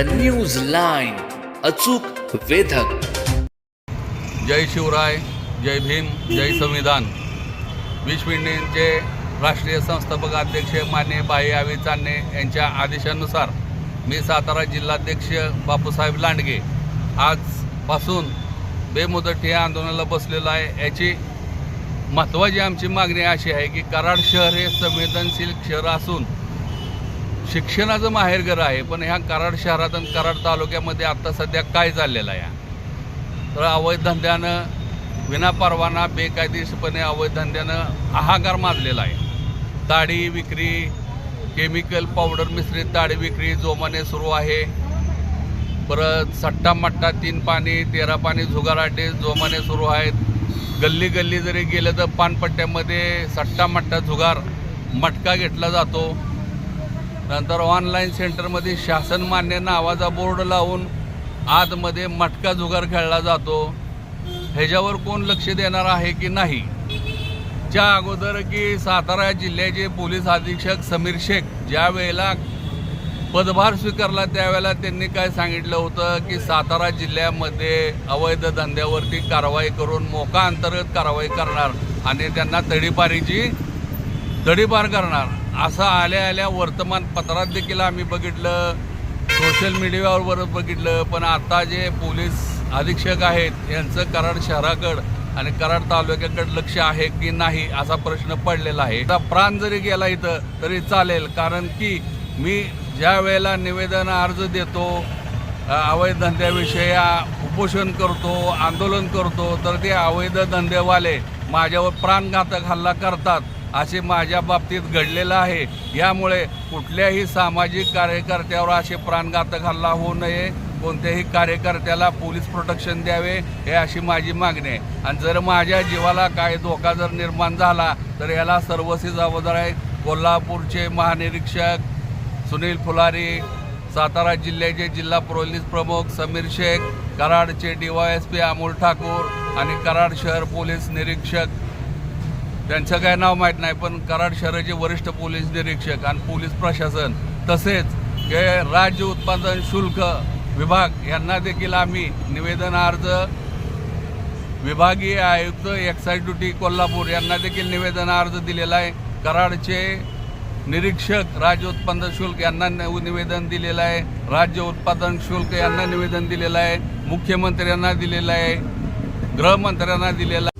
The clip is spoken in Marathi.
द न्यूज लाईन अचूक वेधक. जय शिवराय जय भीम जय संविधान. विश्व इंडियनचे राष्ट्रीय संस्थापक अध्यक्ष मान्य बाई आवी चांदणे यांच्या आदेशानुसार मी सातारा जिल्हाध्यक्ष बापूसाहेब लांडगे आजपासून बेमुदत हे आंदोलनाला बसलेलो आहे. याची महत्त्वाची आमची मागणी अशी आहे की कराड शहर हे संवेदनशील शहर असून शिक्षणाचं माहेरघर आहे पण ह्या कराड शहरात आणि कराड तालुक्यामध्ये आत्ता सध्या काय चाललेलं आहे? तर अवैध धंद्यानं विनापरवाना बेकायदेशीरपणे अवैध धंद्यानं हाहाकार माजलेला आहे. दाढी विक्री केमिकल पावडर मिश्रित दाढी विक्री जोमाने सुरू आहे. परत सट्टा मट्टा तीन पाणी तेरा पाणी झुगाराटे जोमाने सुरू आहेत. गल्ली गल्ली जरी गेलं तर पानपट्ट्यामध्ये सट्टा मट्टा झुगार मटका घेतला जातो. नंतर ऑनलाईन सेंटरमध्ये शासनमान्य नावाचा बोर्ड लावून आतमध्ये मटका जुगार खेळला जातो. ह्याच्यावर कोण लक्ष देणार आहे की नाही? च्या अगोदर की सातारा जिल्ह्याचे पोलीस अधीक्षक समीर शेख ज्या वेळेला पदभार स्वीकारला त्यावेळेला त्यांनी काय सांगितलं होतं की सातारा जिल्ह्यामध्ये अवैध धंद्यावरती कारवाई करून मोका अंतर्गत कारवाई करणार आणि त्यांना तडीपारीची तडीपार करणार. असं आल्या आल्या वर्तमानपत्रात देखील आम्ही बघितलं. सोशल मीडियावर बघितलं. पण आता जे पोलीस अधीक्षक आहेत यांचं कराड शहराकडं आणि कराड तालुक्याकडे लक्ष आहे की नाही असा प्रश्न पडलेला आहे. आता प्राण जरी गेला इथं तरी चालेल. कारण की मी ज्या वेळेला निवेदन अर्ज देतो अवैध धंद्याविषयी उपोषण करतो आंदोलन करतो तर ते अवैध धंदेवाले माझ्यावर प्राणघातक हल्ला करतात. असे माझ्या बाबतीत घडलेलं आहे. यामुळे कुठल्याही सामाजिक कार्यकर्त्यावर असे प्राणघातक हल्ला होऊ नये. कोणत्याही कार्यकर्त्याला पोलीस प्रोटेक्शन द्यावे हे अशी माझी मागणी आहे. आणि जर माझ्या जीवाला काय धोका जर निर्माण झाला तर याला सर्वस्वी जबाबदार आहेत कोल्हापूरचे महानिरीक्षक सुनील फुलारी सातारा जिल्ह्याचे जिल्हा पोलीस प्रमुख Sameer Shaikh कराडचे D Y S P Amol Thakur आणि कराड शहर पोलीस निरीक्षक त्यांचं काय नाव माहीत नाही पण कराड शहराचे वरिष्ठ पोलीस निरीक्षक आणि पोलीस प्रशासन तसेच हे राज्य उत्पादन शुल्क विभाग यांना देखील आम्ही निवेदन अर्ज विभागीय आयुक्त एक्साईज ड्युटी कोल्हापूर यांना देखील निवेदन अर्ज दिलेला आहे. कराडचे निरीक्षक राज्य उत्पादन शुल्क यांना निवेदन दिलेलं आहे. राज्य उत्पादन शुल्क यांना निवेदन दिलेलं आहे. मुख्यमंत्र्यांना दिलेलं आहे. गृहमंत्र्यांना दिलेलं आहे